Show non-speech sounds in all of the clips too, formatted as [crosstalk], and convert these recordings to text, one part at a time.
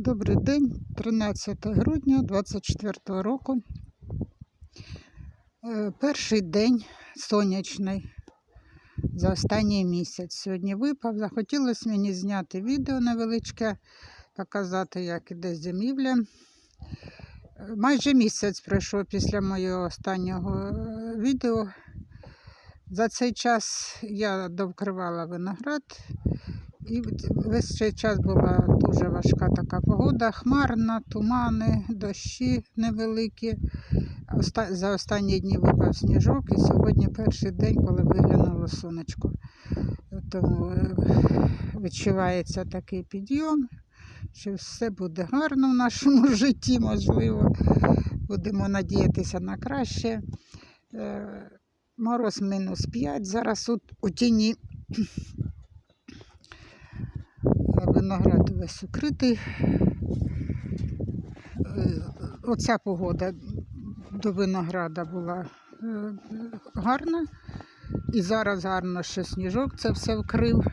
Добрий день, 13 грудня 24 року. Е, Перший день сонячний за останній місяць. Сьогодні випав. Захотілося мені зняти відео невеличке, показати, як іде зимівля. Е, Майже місяць пройшов після моєго останнього е, відео. За цей час я довкривала виноград. І весь цей час була дуже важка така погода, хмарна, тумани, дощі невеликі. За останні дні випав сніжок, і сьогодні перший день, коли виглянуло сонечко. Тому е, відчувається такий підйом, що все буде гарно в нашому [laughs] житті, можливо. Будемо надіятися на краще. Е, Мороз мінус 5. Зараз тут у тіні виноград весь укритий. Е, Оця погода до винограда була е, гарна. І зараз гарно ще сніжок це все вкрив.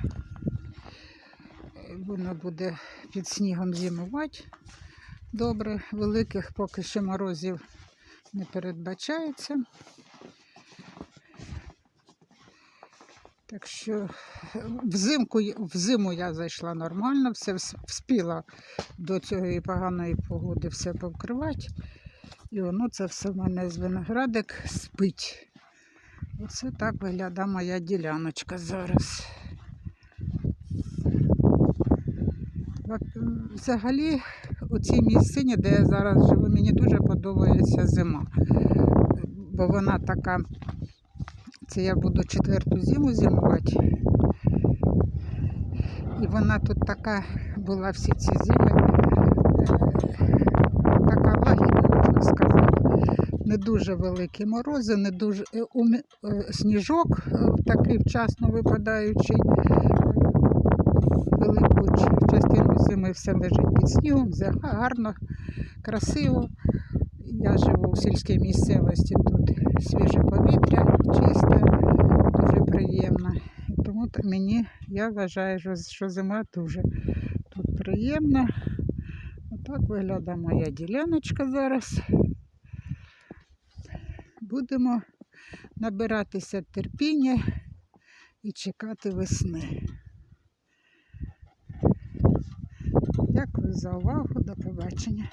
Воно буде під снігом зимувати. Добре, великих поки що морозів не передбачається. Так що взимку, взиму я зайшла нормально, все вс- вспіла до цієї поганої погоди все повкривати. І воно це все в мене з виноградик спить. Оце так виглядає моя діляночка зараз. Взагалі, у цій місцині, де я зараз живу, мені дуже подобається зима. Бо вона така це я буду четверту зиму зимувати. І вона тут така була всі ці зими, е, така лагідна, можна сказати. Не дуже великі морози, не дуже е, е, сніжок такий вчасно випадаючий. Велику частину зими все лежить під снігом, гарно, красиво. Я живу в сільській місцевості, тут свіже повітря, чисте, дуже приємно. І Тому т- мені, я вважаю, що, зима дуже тут приємна. Отак виглядає моя діляночка зараз. Будемо набиратися терпіння і чекати весни. Дякую за увагу, до побачення.